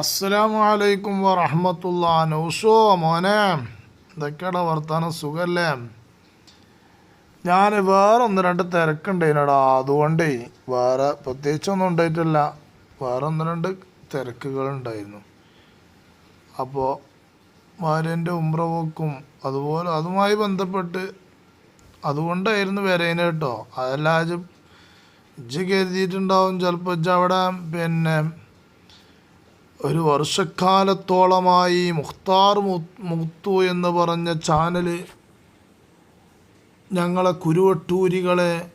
അസ്സലാമു അലൈക്കും വറഹമത്തുള്ള. നൗഷോ മോനെ ഇതൊക്കെയാണ് വർത്താനം സുഖല്ലേ? ഞാൻ വേറെ ഒന്ന് രണ്ട് തിരക്കുണ്ടേനടാ അതുകൊണ്ടേ വേറെ പ്രത്യേകിച്ചൊന്നും ഉണ്ടായിട്ടില്ല. വേറെ ഒന്ന് രണ്ട് തിരക്കുകൾ ഉണ്ടായിരുന്നു അപ്പോൾ ഭാര്യന്റെ ഉമ്രവോക്കും അതുപോലെ അതുമായി ബന്ധപ്പെട്ട് അതുകൊണ്ടായിരുന്നു വരേനെ കേട്ടോ. അതെല്ലാം ഇജ്ജ് കരുതിയിട്ടുണ്ടാവും ചിലപ്പോൾ ഇജ്ജ് അവിടെ പിന്നെ ഒരു വർഷക്കാലത്തോളമായി മുഖ്താർ മുത്തു എന്ന് പറഞ്ഞ ചാനൽ ഞങ്ങളെ കുരുവട്ടൂരികളെ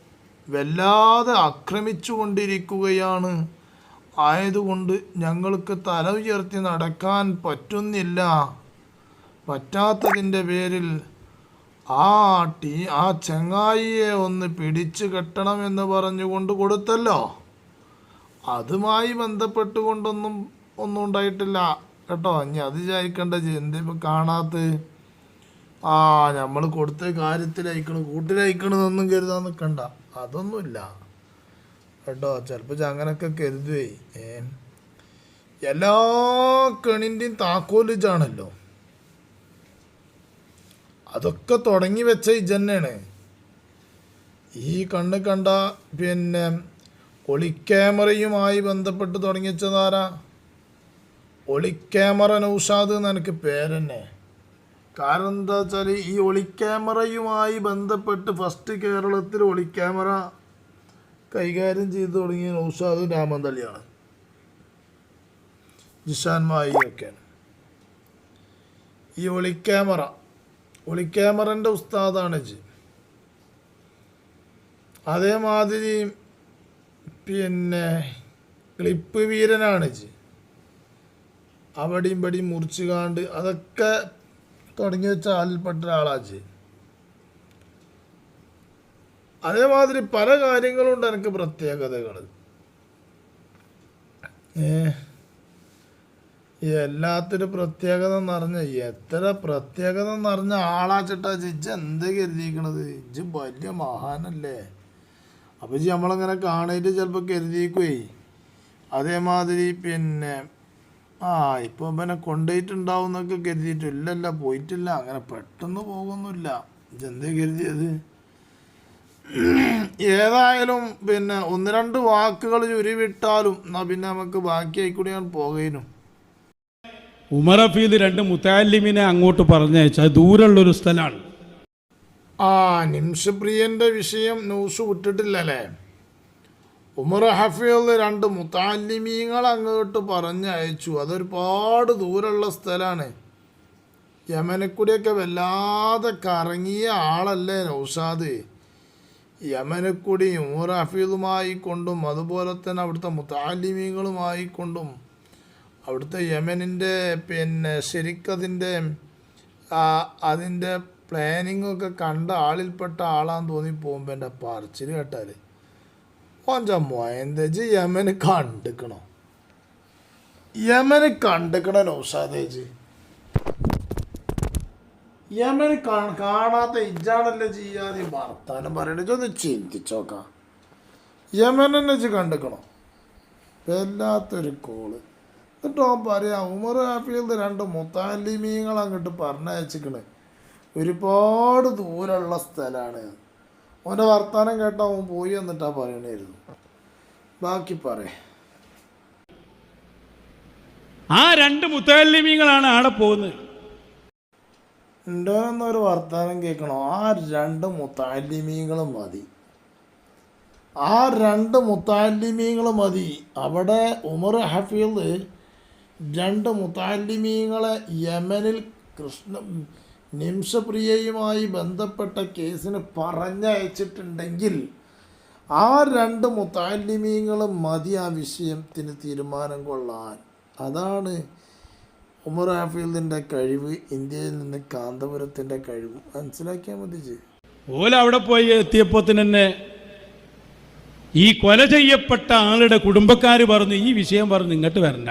വല്ലാതെ ആക്രമിച്ചു കൊണ്ടിരിക്കുകയാണ് ആയതുകൊണ്ട് ഞങ്ങൾക്ക് തല ഉയർത്തി നടക്കാൻ പറ്റുന്നില്ല. പറ്റാത്തതിന്റെ പേരിൽ ആ ടീ ആ ചങ്ങായിയെ ഒന്ന് പിടിച്ചു കെട്ടണമെന്ന് പറഞ്ഞുകൊണ്ട് കൊടുത്തല്ലോ. അതുമായി ബന്ധപ്പെട്ടുകൊണ്ടൊന്നും ഒന്നും ഉണ്ടായിട്ടില്ല. കേട്ടോ ഇനി അത് വിചാരിക്കണ്ട. ഇപ്പം കാണാത്ത? ആ നമ്മൾ കൊടുത്ത കാര്യത്തിലയക്കണം കൂട്ടിലയക്കണമെന്നൊന്നും കരുതാൻ നിൽക്കണ്ട അതൊന്നുമില്ല. കേട്ടോ ചിലപ്പോൾ അങ്ങനൊക്കെ കരുതുവേ. ഏ? എല്ലാ കണിന്റെയും താക്കോലിജാണല്ലോ അതൊക്കെ തുടങ്ങി വെച്ച ഇജന്നെയാണ് ഈ കണ്ണ് കണ്ട പിന്നെ ഒളിക്യാമറയുമായി ബന്ധപ്പെട്ട് തുടങ്ങി വെച്ചതാരാ ഒളിക്യാമറ നൗഷാദ് എന്ന് എനിക്ക് പേരന്നെ. കാരണം എന്താ വെച്ചാൽ ഈ ഒളിക്യാമറയുമായി ബന്ധപ്പെട്ട് ഫസ്റ്റ് കേരളത്തിൽ ഒളിക്യാമറ കൈകാര്യം ചെയ്തു തുടങ്ങിയ നൗഷാദ് രാമന്തളിയാണ് ജിഷാൻ മായി ഒക്കെയാണ് ഈ ഒളിക്യാമറ ഒളിക്യാമറന്റെ ഉസ്താദാണ് ജി. അതേമാതിരി പിന്നെ ക്ലിപ്പ് വീരനാണ് ജി. അവിടെയും ഇവിടെയും മുറിച്ച് കാണ്ട് അതൊക്കെ തുടങ്ങി വെച്ച ആളിൽപ്പെട്ട ഒരാളാച്ച് അതേമാതിരി പല കാര്യങ്ങളുണ്ട് എനിക്ക് പ്രത്യേകതകൾ ഏ എല്ലാത്തിനും പ്രത്യേകത എന്ന് പറഞ്ഞ എത്ര പ്രത്യേകത എന്ന് പറഞ്ഞ ആളാച്ചിട്ടാ ഇജ്ജ് എന്ത് കരുതിയിരിക്കണത്? ഇജ് വലിയ മഹാനല്ലേ. അപ്പോൾ ജി നമ്മളങ്ങനെ കാണിയിട്ട് ചിലപ്പോൾ കരുതിയിരിക്കുവേ അതേമാതിരി പിന്നെ ആ ഇപ്പോൾ പിന്നെ കൊണ്ടുപോയിട്ടുണ്ടാവും എന്നൊക്കെ കരുതിയിട്ടു ഇല്ലല്ല പോയിട്ടില്ല. അങ്ങനെ പെട്ടെന്ന് പോകുന്നില്ല ഇതെന്തേ കരുതിയത്? ഏതായാലും പിന്നെ ഒന്ന് രണ്ട് വാക്കുകൾ ചുരുവിട്ടാലും എന്നാ പിന്നെ നമുക്ക് ബാക്കിയായി ഞാൻ പോകേനും. ഉമർ ഹഫീദ് രണ്ട് മുത്താലിമിനെ അങ്ങോട്ട് പറഞ്ഞയച്ചാൽ ദൂരമുള്ളൊരു സ്ഥലമാണ്. ആ നിംഷപ്രിയന്റെ വിഷയം ന്യൂസ് വിട്ടിട്ടില്ലല്ലേ? ഉമർ ഹഫീൽ രണ്ട് മുത്താലിമീങ്ങൾ അങ്ങോട്ട് പറഞ്ഞയച്ചു. അതൊരുപാട് ദൂരമുള്ള സ്ഥലമാണ്. യമനക്കുടിയൊക്കെ വല്ലാതെ കറങ്ങിയ ആളല്ലേ നൗഷാദ്. യമനക്കുടി ഉമർ ഹഫീദുമായി കൊണ്ടും അതുപോലെ തന്നെ അവിടുത്തെ മുത്താലിമീങ്ങളുമായി കൊണ്ടും അവിടുത്തെ യമനിന്റെ പിന്നെ ശരിക്കതിന്റെ അതിന്റെ പ്ലാനിങ്ങൊക്കെ കണ്ട ആളിൽപ്പെട്ട ആളാന്ന് തോന്നി പോകുമ്പോൾ എന്റെ പറച്ചിൽ കേട്ടാൽ ഓഞ്ച മൊയന്തേജ് യമന് കണ്ടിക്കണോ? യമന് കണ്ടിക്കണ നൗഷാദേജ് യമന് കാണാത്ത ഇജാണല്ലോ ചെയ്യാതെ വർത്താനം പറയണത് ഒന്ന് ചിന്തിച്ചോക്കാം യമനെന്നെ വെച്ച് കണ്ടിക്കണോ? വല്ലാത്തൊരു കോൾ. എന്നിട്ട് പറയാ പറയാം ഉമർ ഹാഫിയിൽ രണ്ട് മുത്താലിമീങ്ങൾ അങ്ങോട്ട് പറഞ്ഞയച്ചിക്കണ്. ഒരുപാട് ദൂരമുള്ള സ്ഥലമാണ് അവന്റെ വർത്താനം കേട്ടോ അവൻ പോയി എന്നിട്ടാ പറയണായിരുന്നു. ബാക്കി പറയേ ആ രണ്ട് മുത്തലിമീങ്ങളാണ് ആടെ പോകുന്നത്. ഉണ്ടോന്നൊരു വർത്തമാനം കേൾക്കണോ ആ രണ്ട് മുത്താലിമീങ്ങളും മതി. ആ രണ്ട് മുത്താലിമീങ്ങളും മതി. അവിടെ ഉമർ ഹഫീദ് രണ്ട് മുത്താലിമീങ്ങളെ യമനിൽ കൃഷ്ണ നിംഷപ്രിയയുമായി ബന്ധപ്പെട്ട കേസിന് പറഞ്ഞയച്ചിട്ടുണ്ടെങ്കിൽ ആ രണ്ട് മുത്താലിമീങ്ങൾ മതി ആ വിഷയത്തിന് തീരുമാനം കൊള്ളാൻ. അതാണ് ഉമർ ഹാഫീൽദിന്റെ കഴിവ് ഇന്ത്യയിൽ നിന്ന് കാന്തപുരത്തിന്റെ കഴിവ്. മനസ്സിലാക്കിയാൽ മതി ഓല അവിടെ പോയി എത്തിയപ്പോൾ തന്നെ ഈ കൊല ചെയ്യപ്പെട്ട ആളുടെ കുടുംബക്കാർ പറഞ്ഞു ഈ വിഷയം പറഞ്ഞു ഇങ്ങോട്ട് വരണ്ട.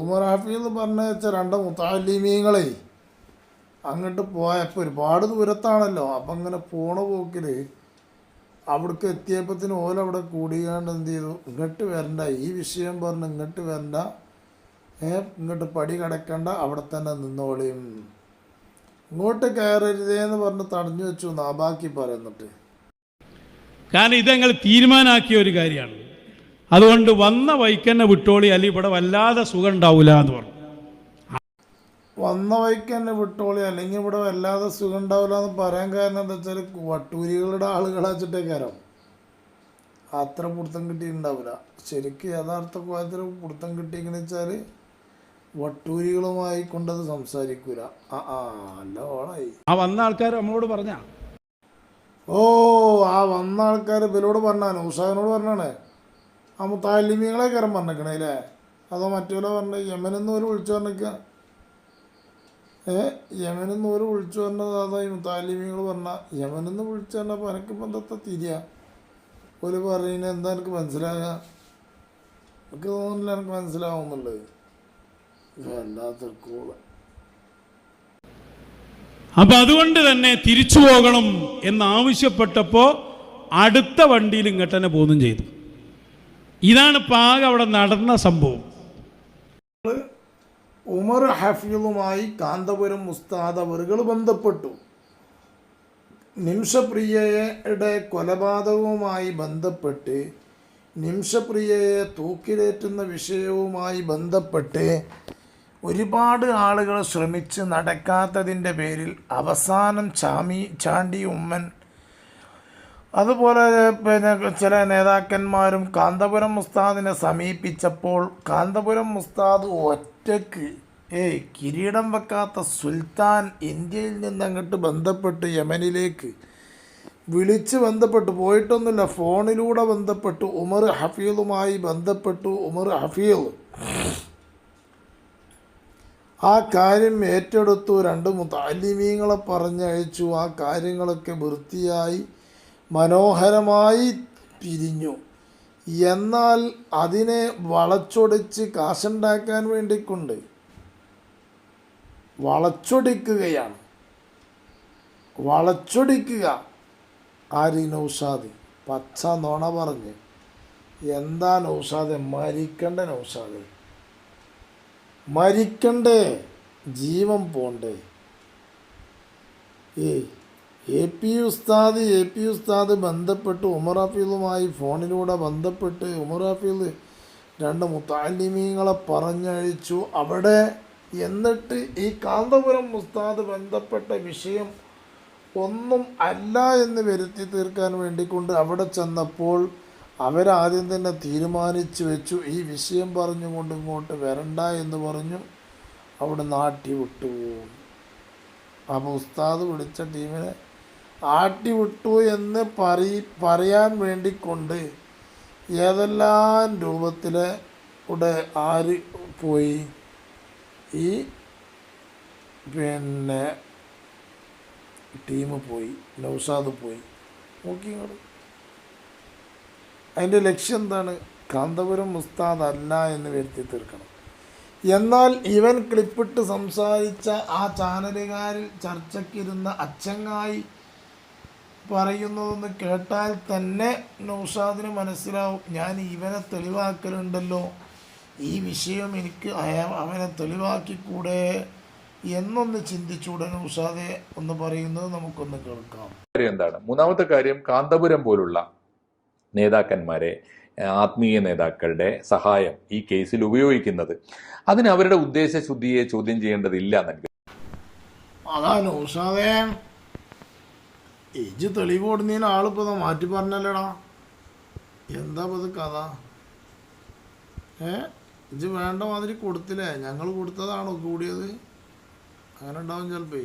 ഉമർ ഹാഫീൽ പറഞ്ഞ രണ്ട് മുത്താലിമീങ്ങളെ അങ്ങോട്ട് പോയപ്പോൾ ഒരുപാട് ദൂരത്താണല്ലോ. അപ്പം അങ്ങനെ പോണ പോക്കിൽ അവിടേക്ക് എത്തിയപ്പത്തിന് ഓല അവിടെ കൂടിയാണ്ട് എന്ത് ചെയ്തു? ഇങ്ങോട്ട് വരണ്ട. ഈ വിഷയം പറഞ്ഞ് ഇങ്ങോട്ട് വരണ്ട. ഇങ്ങോട്ട് പടി കടക്കണ്ട. അവിടെ തന്നെ നിന്നോളിയും. ഇങ്ങോട്ട് കയറരുതേ എന്ന് പറഞ്ഞ് തടഞ്ഞു വെച്ചു നാബാക്കി പറയുന്നിട്ട്. കാരണം ഇത് ഞങ്ങൾ തീരുമാനാക്കിയ ഒരു കാര്യമാണ്. അതുകൊണ്ട് വന്ന വൈക്കന്നെ വിട്ടോളി. അല്ലെങ്കിൽ ഇവിടെ വല്ലാതെ സുഖം ഉണ്ടാവില്ല എന്ന് പറഞ്ഞു. വന്ന വഴിക്ക് തന്നെ വിട്ടോളി. അല്ലെങ്കിൽ ഇവിടെ വല്ലാതെ സുഖം ഉണ്ടാവില്ല എന്ന് പറയാൻ കാരണം എന്താ വെച്ചാൽ വട്ടൂരികളുടെ ആളുകളാച്ചിട്ടേ കയറാം അത്ര പിടുത്തം കിട്ടിയിട്ടുണ്ടാവില്ല. ശരിക്കും യഥാർത്ഥ കോലത്തിൽ പിടുത്തം കിട്ടിയെന്ന് വെച്ചാൽ വട്ടൂരികളുമായി കൊണ്ടത് സംസാരിക്കൂല. ആ ആ അല്ല ഓളായി ആ വന്ന ആൾക്കാർ നമ്മളോട് പറഞ്ഞ? ഓ ആ വന്ന ആൾക്കാർ ഇവരോട് പറഞ്ഞാണ് ഉഷാവിനോട് പറഞ്ഞാണ്. ആ മുത്താലിമീങ്ങളെ കയറാൻ പറഞ്ഞേക്കണേ അല്ലേ? അതോ മറ്റുള്ള പറഞ്ഞ യമനെന്ന് ഒരു വിളിച്ചു പറഞ്ഞേക്ക? യമനെന്ന് ഒരു വിളിച്ചു പറഞ്ഞത് അതോ ഈ മുത്താലിമീങ്ങൾ പറഞ്ഞാൽ യമനെന്ന് വിളിച്ചു പറഞ്ഞപ്പോൾ എനിക്കിപ്പോൾ എന്താ തിരിയാ? ഒരു പറയുന്നത് എന്താ എനിക്ക് മനസ്സിലാകുക എനിക്ക് തോന്നുന്നില്ല എനിക്ക് മനസ്സിലാവുന്നുള്ളത്. വല്ലാത്തൊരു അതുകൊണ്ട് തന്നെ തിരിച്ചു പോകണം എന്നാവശ്യപ്പെട്ടപ്പോൾ അടുത്ത വണ്ടിയിൽ ഇങ്ങോട്ട് തന്നെ പോകുന്നു ചെയ്തു. ഇതാണ് പാക അവിടെ നടന്ന സംഭവം. ഉമർ ഹഫീദുമായി കാന്തപുരം മുസ്താദ് അവറുകൾ ബന്ധപ്പെട്ടു. നിംഷപ്രിയയുടെ കൊലപാതകവുമായി ബന്ധപ്പെട്ട് നിംഷപ്രിയയെ തൂക്കിലേറ്റുന്ന വിഷയവുമായി ബന്ധപ്പെട്ട് ഒരുപാട് ആളുകൾ ശ്രമിച്ച് നടക്കാത്തതിന്റെ പേരിൽ അവസാനം ചാമി ചാണ്ടി ഉമ്മൻ അതുപോലെ പിന്നെ ചില നേതാക്കന്മാരും കാന്തപുരം മുസ്താദിനെ സമീപിച്ചപ്പോൾ കാന്തപുരം മുസ്താദ് ഒറ്റയ്ക്ക് ഏയ് കിരീടം വെക്കാത്ത സുൽത്താൻ ഇന്ത്യയിൽ നിന്ന് അങ്ങോട്ട് ബന്ധപ്പെട്ട് യമനിലേക്ക് വിളിച്ച് ബന്ധപ്പെട്ടു. പോയിട്ടൊന്നുമില്ല ഫോണിലൂടെ ബന്ധപ്പെട്ടു. ഉമർ ഹഫീലുമായി ബന്ധപ്പെട്ടു. ഉമർ ഹഫീൽ ആ കാര്യം ഏറ്റെടുത്തു. രണ്ട് മുത്താലിമീങ്ങളെ പറഞ്ഞയച്ചു. ആ കാര്യങ്ങളൊക്കെ വൃത്തിയായി മനോഹരമായി പിരിഞ്ഞു. എന്നാൽ അതിനെ വളച്ചൊടിച്ച് കാശുണ്ടാക്കാൻ വേണ്ടിക്കൊണ്ട് വളച്ചൊടിക്കുകയാണ്. വളച്ചൊടിക്കുക. ആര് നൗസാദി പച്ച നുണ പറഞ്ഞ്. എന്താ നൗഷാദ് മരിക്കണ്ട നൗഷാദ് മരിക്കണ്ടേ. ജീവൻ പോണ്ടേ. ഏ A P Ustad A P Ustad ബന്ധപ്പെട്ട് ഉമർ ഹഫീലുമായി ഫോണിലൂടെ ബന്ധപ്പെട്ട് ഉമർ ഹഫീൽ രണ്ട് മുത്താലിമീങ്ങളെ പറഞ്ഞയച്ചു. അവിടെ എന്നിട്ട് ഈ കാന്തപുരം ഉസ്താദ് ബന്ധപ്പെട്ട വിഷയം ഒന്നും അല്ല എന്ന് വരുത്തി തീർക്കാൻ വേണ്ടിക്കൊണ്ട് അവിടെ ചെന്നപ്പോൾ അവരാദ്യം തന്നെ തീരുമാനിച്ചു വെച്ചു. ഈ വിഷയം പറഞ്ഞുകൊണ്ട് ഇങ്ങോട്ട് വരണ്ട എന്ന് പറഞ്ഞു. അവിടെ നാട്ടി വിട്ടു അപ്പോൾ ഉസ്താദ് വിളിച്ച ടീമിനെ ആട്ടി വിട്ടു എന്ന് പറയി പറയാൻ വേണ്ടിക്കൊണ്ട് ഏതെല്ലാം രൂപത്തിലെ കൂടെ ആര് പോയി? ഈ പിന്നെ ടീം പോയി നൗസാദ് പോയി. നോക്കി ഇങ്ങോട്ട്. അതിന്റെ ലക്ഷ്യം എന്താണ്? കാന്തപുരം മുസ്താദ് അല്ല എന്ന് വരുത്തി തീർക്കണം. എന്നാൽ ഇവൻ ക്ലിപ്പിട്ട് സംസാരിച്ച ആ ചാനലുകാരിൽ ചർച്ചയ്ക്കിരുന്ന അച്ചങ്ങായി പറയുന്നതെന്ന് കേട്ടാൽ തന്നെ നൗഷാദിന് മനസ്സിലാവും. ഞാൻ ഇവനെ തെളിവാക്കലുണ്ടല്ലോ. ഈ വിഷയം എനിക്ക് അയാ അവനെ തെളിവാക്കിക്കൂടെ എന്നൊന്ന് ചിന്തിച്ചൂടെ ഉഷാദെ ഒന്ന് പറയുന്നത് നമുക്കൊന്ന് കേൾക്കാം. കാര്യം എന്താണ്? മൂന്നാമത്തെ കാര്യം കാന്തപുരം പോലുള്ള നേതാക്കന്മാരെ ആത്മീയ നേതാക്കളുടെ സഹായം ഈ കേസിൽ ഉപയോഗിക്കുന്നത്. അതിന് അവരുടെ ഉദ്ദേശശുദ്ധിയെ ചോദ്യം ചെയ്യേണ്ടതില്ല എന്ന് എനിക്ക് ഉഷാദെ ഇജ് തെളിവ് കൊടുന്നതിന് ആളിപ്പോൾ മാറ്റി പറഞ്ഞല്ലേടാ. എന്താ പത് കഥ? ഏ? ഇജ് വേണ്ട മാതിരി കൊടുത്തില്ലേ? ഞങ്ങൾ കൊടുത്തതാണോ കൂടിയത്? അങ്ങനെ ഉണ്ടാവും ചിലപ്പോ.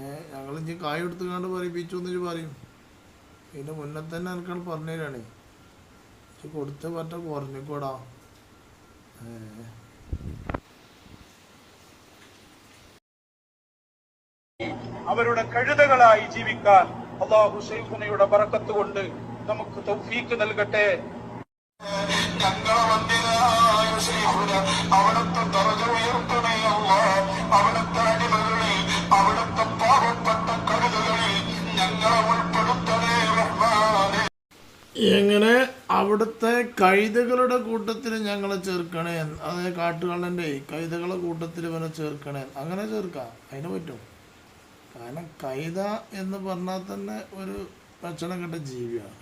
ഏ ഞങ്ങൾ ഇനി കായ് എടുത്തുകൊണ്ട് പറയിപ്പിച്ചു എന്ന് പറയും. ഇതിന്റെ മുന്നേ തന്നെ എനിക്കാണ് പറഞ്ഞുതരാണേ ഇത് കൊടുത്ത പറ്റ കുറഞ്ഞിക്കോടാ. അവരുടെ കഴുതകളായി ജീവിക്കാൻ അള്ളാഹു സൈഫുനയുടെ പറക്കത്തുകൊണ്ട് നമുക്ക് തൗഫീക്ക് നൽകട്ടെ. എങ്ങനെ അവിടുത്തെ കൈതകളുടെ കൂട്ടത്തിൽ ഞങ്ങളെ ചേർക്കണേ? അതായത് കാട്ടുകള്ളന്റെ കൈതകളുടെ കൂട്ടത്തിൽ ഇവനെ ചേർക്കണേ. അങ്ങനെ ചേർക്കാം. അതിന് പറ്റും. കാരണം കൈത എന്ന് പറഞ്ഞാൽ തന്നെ ഒരു ഭക്ഷണം കെട്ട ജീവിയാണ്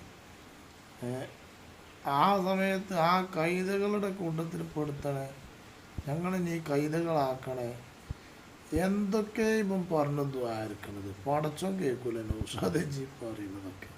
ആ സമയത്ത് ആ കൈതകളുടെ കൂട്ടത്തിൽ പെടുത്തണേ. ഞങ്ങളെ നീ കൈതകളാക്കണേ. എന്തൊക്കെ ഇപ്പം പറഞ്ഞു ദ്വാരിക്കണത് പടച്ചോ കേൾക്കൂലല്ലോ. ഉഷാദെ ജീപ്പ് അറിയുന്നതൊക്കെ